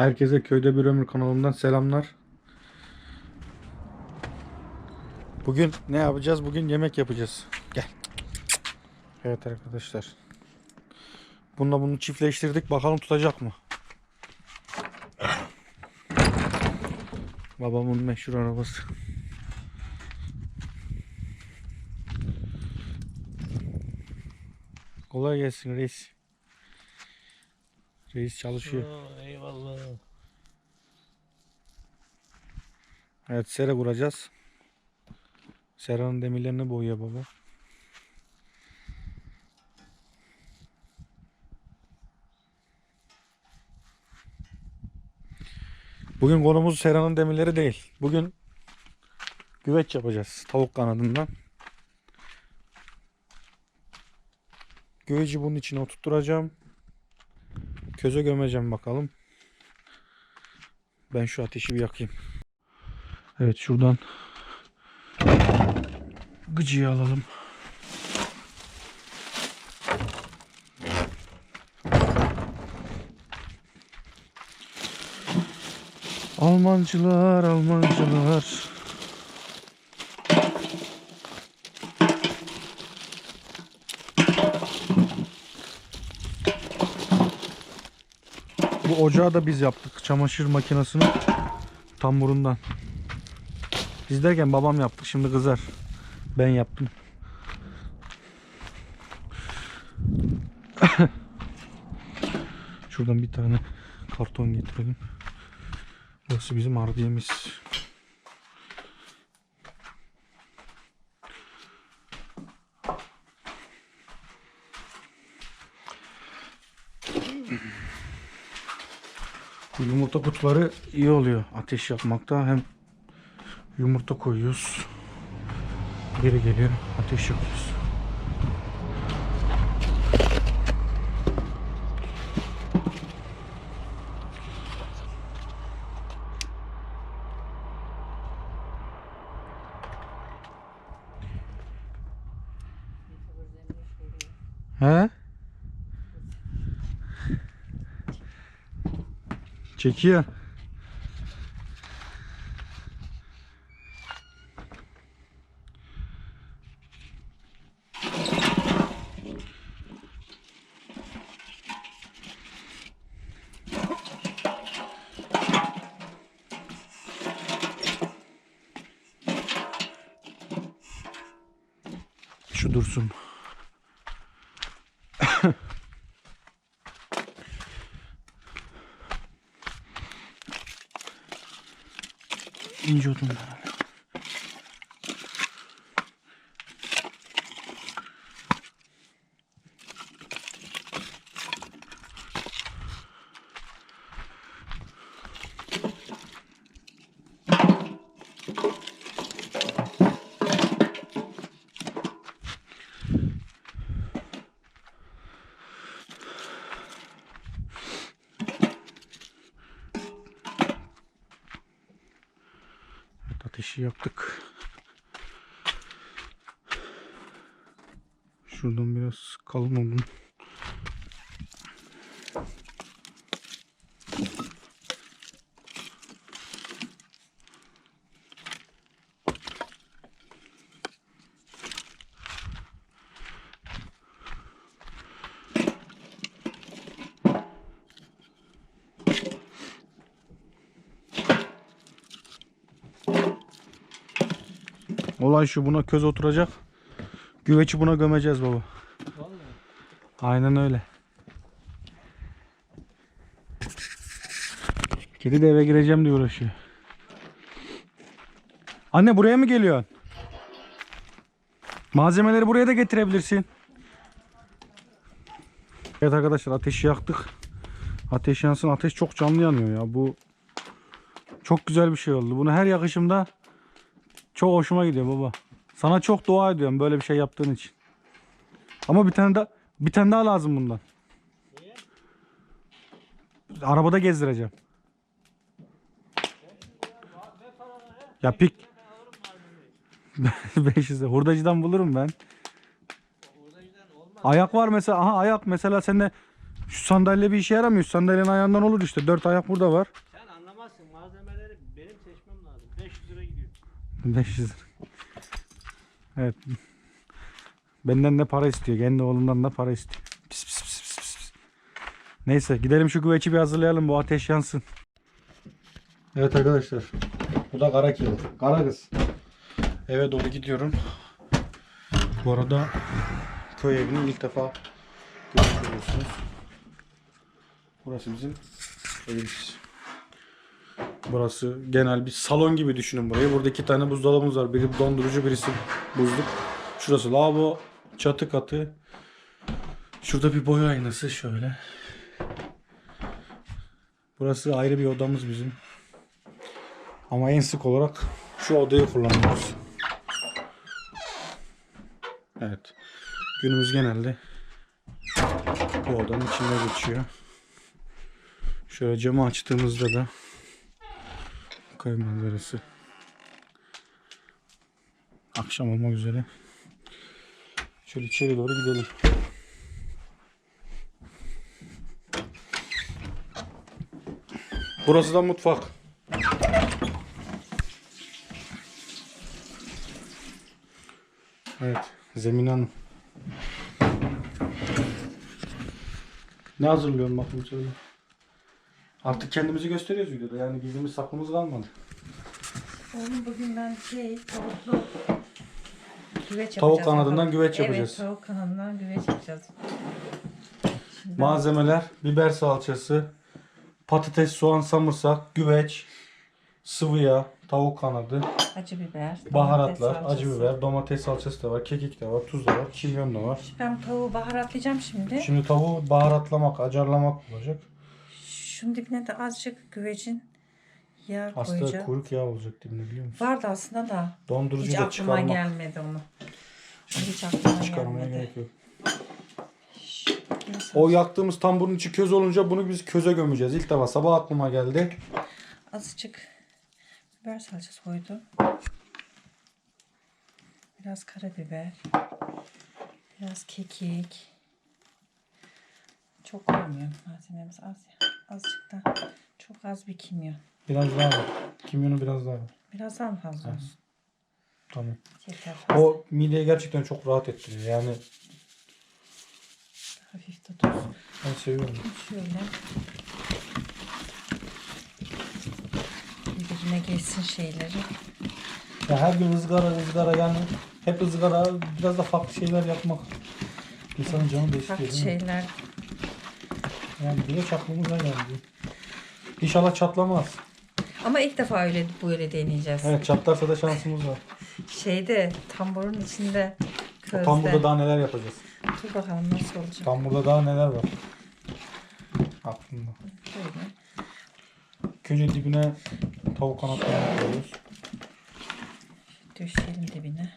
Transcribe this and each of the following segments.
Herkese Köyde Bir Ömür kanalından selamlar. Bugün ne yapacağız? Bugün yemek yapacağız. Gel. Evet arkadaşlar. Bununla bunu çiftleştirdik. Bakalım tutacak mı? Babamın meşhur arabası. Kolay gelsin reis. Reis çalışıyor. Aa, eyvallah. Evet sera kuracağız. Seranın demirlerini boyuyor baba. Bugün konumuz seranın demirleri değil. Bugün güveç yapacağız tavuk kanadından. Güveci bunun içine oturtturacağım. Köze gömeceğim bakalım. Ben şu ateşi bir yakayım. Evet şuradan gıcıyı alalım. Almancılar, Almancılar. Ocağı da biz yaptık. Çamaşır makinesini tamburundan. Biz derken babam yaptı. Şimdi kızar. Ben yaptım. Şuradan bir tane karton getirelim. Burası bizim ardiyemiz. Bu yumurta kutuları iyi oluyor ateş yakmakta. Hem yumurta koyuyoruz. Geri geliyor. Ateş yakıyoruz. He? Çekiyor. Şu dursun. İnce odunlar. Yaktık. Şuradan biraz kalın olun. Olay şu buna köz oturacak. Güveci buna gömeceğiz baba. Vallahi. Aynen öyle. Kedi de eve gireceğim diye uğraşıyor. Anne buraya mı geliyorsun? Malzemeleri buraya da getirebilirsin. Evet arkadaşlar ateşi yaktık. Ateş yansın. Ateş çok canlı yanıyor ya. Bu çok güzel bir şey oldu. Bunu her yakışımda çok hoşuma gidiyor baba. Sana çok dua ediyorum böyle bir şey yaptığın için. Ama bir tane daha bir tane daha lazım bundan. Arabada gezdireceğim. Ya pik 500 lira. hurdacıdan bulurum ben. Ayak var mesela. Aha ayak mesela sende Şu sandalye bir işe yaramıyor. Sandalyenin ayağından olur işte. Dört ayak burada var. Sen anlamazsın malzemeleri benim seçmem lazım. 500 lira gidiyor. 500 lira. Evet. Benden de para istiyor. Kendi oğlundan da para istiyor. Pis pis pis pis pis. Neyse gidelim şu güveci bir hazırlayalım. Bu ateş yansın. Evet arkadaşlar. Bu da kara kedi. Kara kız. Eve doğru gidiyorum. Bu arada köy evini ilk defa görüyorsunuz. Burası bizim evimiz. Burası genel bir salon gibi düşünün burayı. Burada iki tane buzdolabımız var. Biri dondurucu, birisi buzluk. Şurası lavabo, çatı katı. Şurada bir boya aynası şöyle. Burası ayrı bir odamız bizim. Ama en sık olarak şu odayı kullanıyoruz. Evet. Günümüz genelde bu odanın içinde geçiyor. Şöyle camı açtığımızda da köy manzarası. Akşam olmak üzere. Şöyle içeri doğru gidelim. Burası da mutfak. Evet, Zemin Hanım. Ne hazırlıyorsun bakayım söyle. Artık kendimizi gösteriyoruz videoda. Yani gizlimiz saklımız kalmadı. Oğlum bugün ben şey tavuklu güveç Tavuk yapacağız. kanadından bakalım. güveç yapacağız. Evet tavuk kanadından güveç yapacağız. Şimdi Malzemeler biber salçası, patates, soğan, samırsak, güveç, sıvı yağ, tavuk kanadı, acı biber, baharatlar, domates acı salçası. biber, domates salçası da var, kekik de var, tuz da var, kimyon da var. Ben tavuğu baharatlayacağım şimdi. Şimdi tavuğu baharatlamak, acarlamak olacak. Şunun dibine de azıcık güvecin yağ Aslında koyacağım. kuyruk yağı olacak dibinde biliyor musun? Vardı aslında da Dondurucu hiç da aklıma çıkarmak, gelmedi onu. Hiç aklıma çıkarmaya gelmedi. gerek yok. O yaktığımız tamburun içi köz olunca bunu biz köze gömeceğiz. İlk defa sabah aklıma geldi. Azıcık biber salçası koydum. Biraz karabiber. Biraz kekik. Çok koymuyorum malzememiz az ya. Azıcık da çok az bir kimyon. Biraz daha var. Kimyonu biraz daha var. Biraz daha mı fazla olsun? Tamam. Yeter fazla. O mideye gerçekten çok rahat ettiriyor. Yani Hafif de tuz. ben seviyorum. Şöyle. Birbirine geçsin şeyleri. Ya her gün ızgara ızgara yani hep ızgara biraz da farklı şeyler yapmak. İnsanın canı da istiyor Farklı değil mi? şeyler. Yani güneş aklımıza geldi. İnşallah çatlamaz. Ama ilk defa öyle böyle deneyeceğiz. Evet çatlarsa da şansımız var. Şeyde tamburun içinde közde. Tam burada daha neler yapacağız. Dur bakalım nasıl olacak. Tam burada daha neler var. Aklımda. Böyle. Önce dibine tavuk kanatlarını koyuyoruz. Döşeyelim dibine.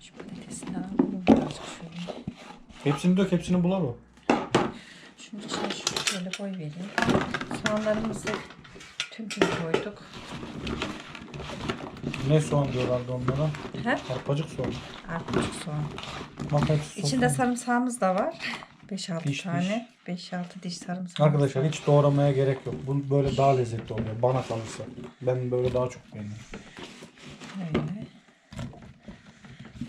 Şu patatesinden alalım birazcık şöyle. Hepsini dök hepsini bular o. Şunun içine şöyle koy vereyim. Soğanlarımızı tüm tüm koyduk. Ne soğan diyorlardı onlara? He? Arpacık soğan. Arpacık soğan. Soğan. İçinde sarımsağımız da var. 5-6 Diş, diş. tane. 5-6 diş sarımsak. Arkadaşlar hiç doğramaya gerek yok. Bu böyle daha lezzetli oluyor bana kalırsa. Ben böyle daha çok beğeniyorum. Böyle.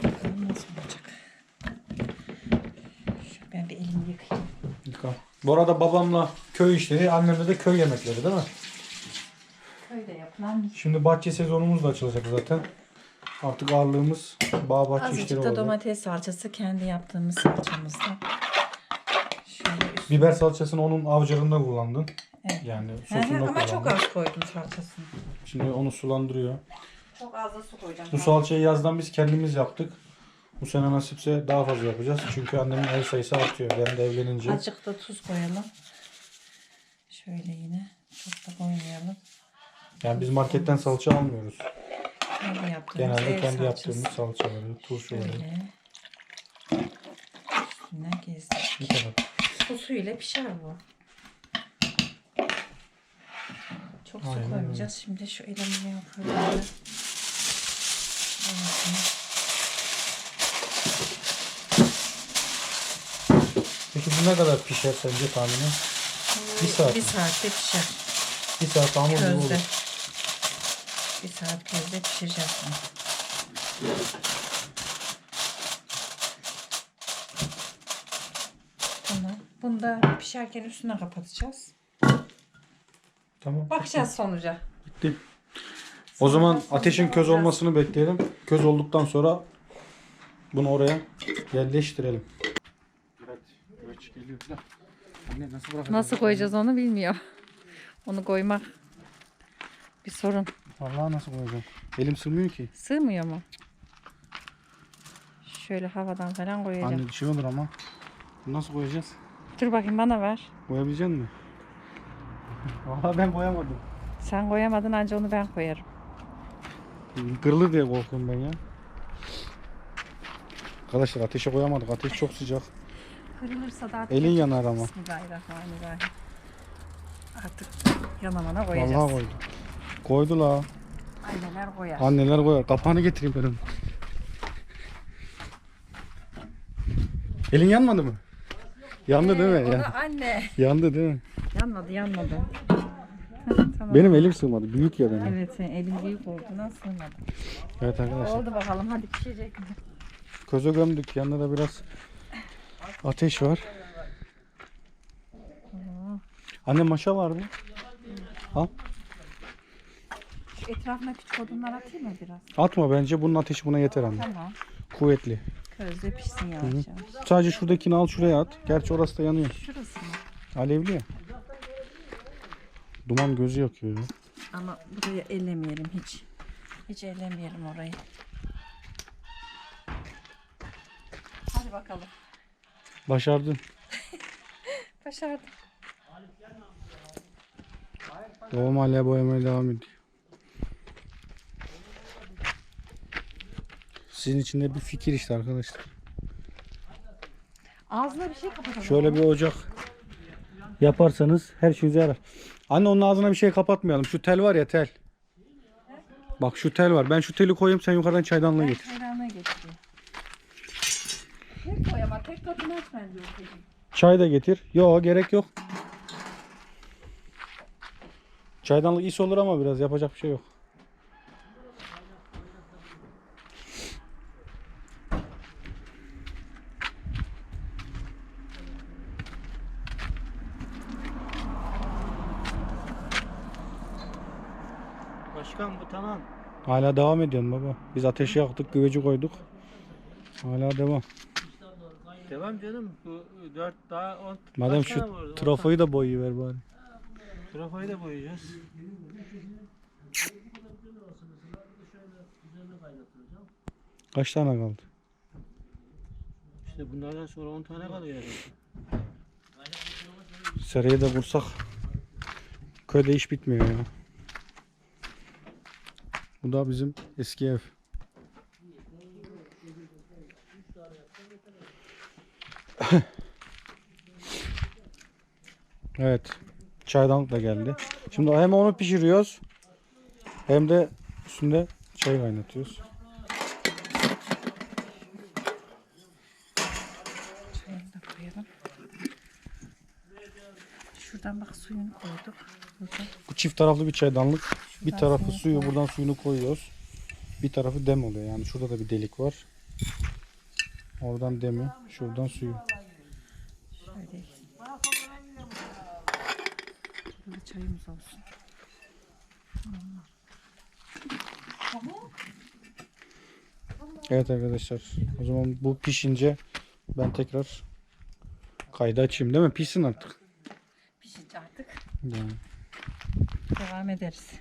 Bakalım nasıl olacak. Şu ben bir elimi yıkayayım. Arada babamla köy işleri, annemle de köy yemekleri değil mi? Köyde yapılan Şimdi bahçe sezonumuz da açılacak zaten. Artık ağırlığımız bağ bahçe işleri azıcık da olacak. domates salçası kendi yaptığımız salçamızda. Şöyle üst. Biber salçasını onun avcarında kullandın. Evet. Yani Hı hı, sosunda Ama çok kullandın. az koydum salçasını. Şimdi onu sulandırıyor. Çok az da su koyacağım. Bu salçayı yazdan biz kendimiz yaptık. Bu sene nasipse daha fazla yapacağız. Çünkü annemin ev sayısı artıyor. Ben de evlenince. Azıcık da tuz koyalım. Şöyle yine. Çok da koymayalım. Yani biz marketten salça almıyoruz. Kendi yaptığımız Genelde kendi salçası. yaptığımız salçaları, turşuları. Şöyle. Üstüne gezdik. Bu kadar. Pişer bu. Çok su Aynen koymayacağız. Şimdi şu elimle yapıyorum. Peki ne kadar pişer sence tahmini? Bir saat Bir mi? saatte pişer. Bir saat hamur gibi Közde. olur. Bir saat közde pişireceğiz bunu. Bunu, bunu da pişerken üstüne kapatacağız. Tamam. Bakacağız sonuca. Bitti. O zaman ateşin köz olmasını bekleyelim. Köz olduktan sonra bunu oraya yerleştirelim. Anne nasıl bırakacağız? Nasıl koyacağız onu bilmiyor. Onu koymak bir sorun. Vallahi nasıl koyacağım? Elim sığmıyor ki. Sığmıyor mu? Şöyle havadan falan koyacağım. Anne bir şey olur ama. Bunu nasıl koyacağız? Dur bakayım bana ver. Koyabilecek misin? Vallahi ben koyamadım. Sen koyamadın anca onu ben koyarım. Kırılır diye korkuyorum ben ya. Arkadaşlar ateşe koyamadık. Ateş çok sıcak. Kırılırsa da artık Elin yanar ama. Bismillahirrahmanirrahim. Artık yanamana koyacağız. Vallahi koydu. Koydu la. Anneler koyar. Anneler koyar. Kapağını getireyim benim. Elin yanmadı mı? Yandı değil Ee, mi? o Ya- anne. yandı değil mi? Yanmadı yanmadı. tamam. Benim elim sığmadı. Büyük ya benim. Evet, Evet senin elin büyük olduğundan sığmadı. arkadaşlar. Oldu bakalım hadi pişecek mi? Köze gömdük. Yanında da biraz ateş var. Anne maşa vardı. Al. Şu etrafına küçük odunlar atayım mı biraz? Atma bence. Bunun ateşi buna yeter anne. Tamam. Kuvvetli. Közde pişsin yavaş yavaş. Sadece şuradakini al şuraya at. Gerçi orası da yanıyor. Şurası mı? Alevli ya. Duman gözü yakıyor ya. Ama burayı ellemeyelim hiç. Hiç ellemeyelim orayı. Hadi bakalım. Başardın. Başardım. Babam hala boyamaya devam ediyor. Sizin için de bir fikir işte arkadaşlar. Ağzına bir şey kapatalım. Şöyle bir ocak yaparsanız her şeyinize yarar. Anne onun ağzına bir şey kapatmayalım. Şu tel var ya tel. Bak şu tel var. Ben şu teli koyayım sen yukarıdan çaydanlığı getir. çaydanlığa getireyim. Tek koy ama tek kapını aç bence o şeyi. Çay da getir. Yok gerek yok. Çaydanlık is olur ama biraz yapacak bir şey yok. Başkan bu tamam. Hala devam ediyorsun baba. Biz ateşi yaktık, güveci koyduk. Hala devam. Devam canım. Bu 4 daha 10. Madem şu trafoyu da boyayıver bari. Trafoyu da boyayacağız. Kaç tane kaldı? İşte bunlardan sonra 10 tane kalıyor herhalde. Seriye de vursak köyde iş bitmiyor ya. Bu da bizim eski ev. evet. Çaydanlık da geldi. Şimdi hem onu pişiriyoruz hem de üstünde çay kaynatıyoruz. Çayını da koyalım. Şuradan bak suyunu koyduk. Burada. Bu çift taraflı bir çaydanlık. Bir Şuradan tarafı suyunu suyu koy. buradan suyunu koyuyoruz. Bir tarafı dem oluyor. Yani şurada da bir delik var. Oradan demi, şuradan suyu. Şöyle. Çayımız olsun. Evet arkadaşlar. O zaman bu pişince ben tekrar kaydı açayım değil mi? Pişsin artık. Pişince artık Yani. devam ederiz.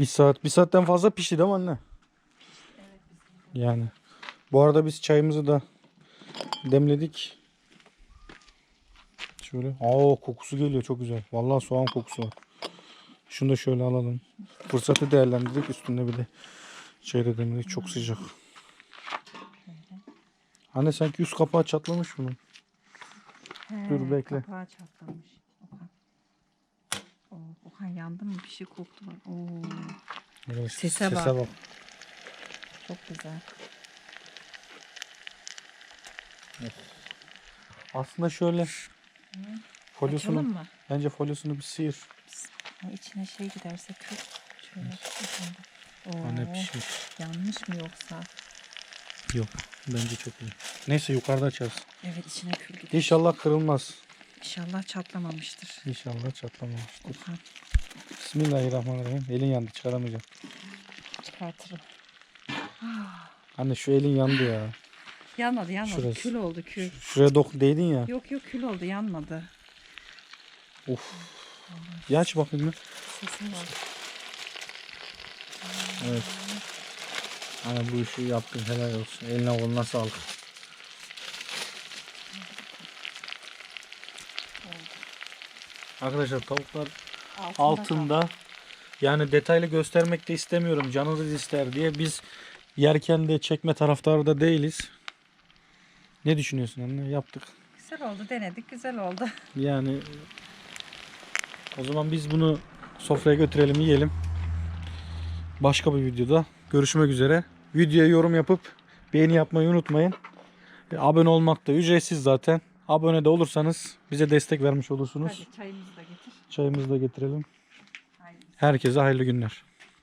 Bir saat, bir saatten fazla pişti değil mi anne? Yani. Bu arada biz çayımızı da demledik. Şöyle. Aa kokusu geliyor çok güzel. Vallahi soğan kokusu var. Şunu da şöyle alalım. Fırsatı değerlendirdik. Üstünde bir de çay da demledik. Çok sıcak. Anne sanki üst kapağı çatlamış bunun. Dur, bekle. Kapağı çatlamış. Oo, Okan yandı mı? Bir şey koktu bak. Oo, Evet, Sese bak. bak. çok güzel. Aslında şöyle Açalım folyosunu mı? bence folyosunu bir sıyır. Ha, içine şey giderse kül. Şöyle. Oo, Anne pişmiş. yanmış mı yoksa? Yok. Bence çok iyi. Neyse yukarıda açarız. Evet içine kül gider. İnşallah kırılmaz. İnşallah çatlamamıştır. İnşallah çatlamamıştır. Okan Bismillahirrahmanirrahim. Elin yandı çıkaramayacağım. çıkartırım. Anne şu elin yandı ya. Yanmadı yanmadı. Şurası. Kül oldu kül. Şuraya dok değdin ya. Yok yok kül oldu yanmadı. Of. Bir aç bakayım bir. Sesim var. Evet. Hani bu işi yaptın helal olsun. Eline koluna sağlık. Arkadaşlar tavuklar Altında, altında. Yani detaylı göstermek de istemiyorum. Canınız ister diye biz yerken de çekme taraftarı da değiliz. Ne düşünüyorsun anne? Yaptık. Güzel oldu denedik güzel oldu. Yani o zaman biz bunu sofraya götürelim yiyelim. Başka bir videoda görüşmek üzere. Videoya yorum yapıp beğeni yapmayı unutmayın. E, Abone olmak da ücretsiz zaten. Abone de olursanız bize destek vermiş olursunuz. Hadi çayımızı da getir. Çayımızı da getirelim. Herkese hayırlı günler.